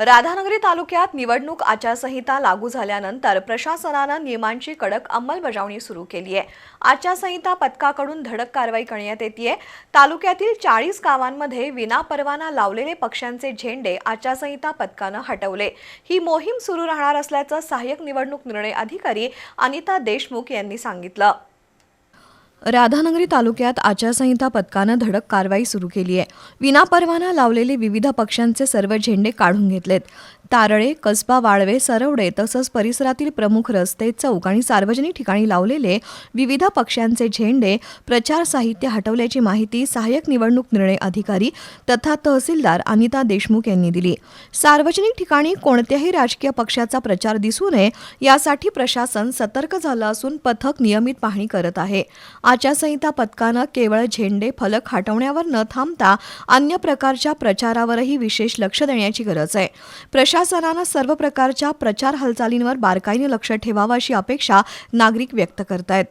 राधानगरी तालुक्यात निवडणूक आचारसंहिता लागू झाल्यानंतर प्रशासनानं नियमांची कडक अंमलबजावणी सुरू केली आहे. आचारसंहिता पथकाकडून धडक कारवाई करण्यात येते तालुक्यातील चाळीस गावांमध्ये विनापरवाना लावलेले पक्षांचे झेंडे आचारसंहिता पथकानं हटवले. ही मोहीम सुरू राहणार असल्याचं सहाय्यक निवडणूक निर्णय अधिकारी अनिता देशमुख यांनी सांगितलं. राधानगरी तालुक्यात आचारसंहिता पथकानं धडक कारवाई सुरू केली आहे. विनापरवाना लावलेले विविध पक्षांचे सर्व झेंडे काढून घेतलेत. तारळे कसबा वाळवे सरवडे तसंच परिसरातील प्रमुख रस्ते चौक आणि सार्वजनिक ठिकाणी लावलेले विविध पक्षांचे झेंडे प्रचार साहित्य हटवल्याची माहिती सहाय्यक निवडणूक निर्णय अधिकारी तथा तहसीलदार अनिता देशमुख यांनी दिली. सार्वजनिक ठिकाणी कोणत्याही राजकीय पक्षाचा प्रचार दिसू नये यासाठी प्रशासन सतर्क झालं असून पथक नियमित पाहणी करत आहे. आचारसंहिता पथकानं केवळ झेंडे फलक हटवण्यावर न थांबता अन्य प्रकारच्या प्रचारावरही विशेष लक्ष देण्याची गरज आहे. प्रशासनानं सर्व प्रकारच्या प्रचार हालचालींवर बारकाईने लक्ष ठेवावं अशी अपेक्षा नागरिक व्यक्त करतायत.